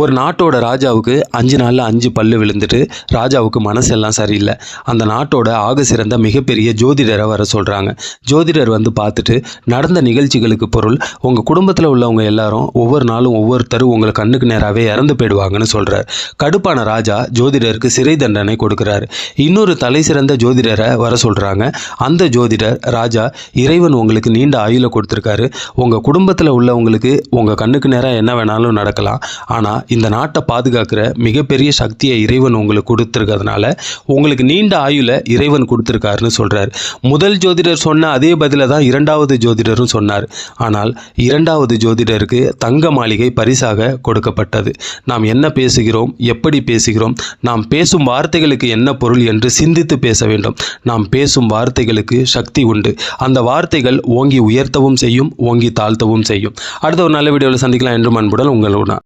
ஒரு நாட்டோட ராஜாவுக்கு அஞ்சு நாளில் அஞ்சு பல்லு விழுந்துட்டு ராஜாவுக்கு மனசெல்லாம் சரியில்லை. அந்த நாட்டோட ஆக சிறந்த மிகப்பெரிய ஜோதிடரை வர சொல்கிறாங்க ஜோதிடர் வந்து பார்த்துட்டு நடந்த நிகழ்ச்சிகளுக்கு பொருள் உங்கள் குடும்பத்தில் உள்ளவங்க எல்லாரும் ஒவ்வொரு நாளும் ஒவ்வொருத்தரும் உங்களை கண்ணுக்கு நேராகவே இறந்து போயிடுவாங்கன்னு சொல்கிறார் கடுப்பான ராஜா ஜோதிடருக்கு சிறை தண்டனை கொடுக்குறாரு. இன்னொரு தலை சிறந்த ஜோதிடரை வர சொல்கிறாங்க அந்த ஜோதிடர் ராஜா இறைவன் உங்களுக்கு நீண்ட ஆயுளை கொடுத்துருக்காரு. உங்கள் குடும்பத்தில் உள்ளவங்களுக்கு உங்கள் கண்ணுக்கு நேராக என்ன வேணாலும் நடக்கலாம். ஆனால் இந்த நாட்டை பாதுகாக்கிற மிகப்பெரிய சக்தியை இறைவன் உங்களுக்கு கொடுத்துருக்கிறதுனால உங்களுக்கு நீண்ட ஆயுள இறைவன் கொடுத்துருக்காருன்னு சொல்கிறார் முதல் ஜோதிடர் சொன்ன அதே பதிலை தான் இரண்டாவது ஜோதிடரும் சொன்னார். ஆனால் இரண்டாவது ஜோதிடருக்கு தங்க மாளிகை பரிசாக கொடுக்கப்பட்டது. நாம் என்ன பேசுகிறோம்? எப்படி பேசுகிறோம்? நாம் பேசும் வார்த்தைகளுக்கு என்ன பொருள் என்று சிந்தித்து பேச வேண்டும். நாம் பேசும் வார்த்தைகளுக்கு சக்தி உண்டு. அந்த வார்த்தைகள் ஓங்கி உயர்த்தவும் செய்யும் ஓங்கி தாழ்த்தவும் செய்யும். அடுத்த ஒரு நல்ல வீடியோவில் சந்திக்கலாம். என்று அன்புடன் உங்களுடன்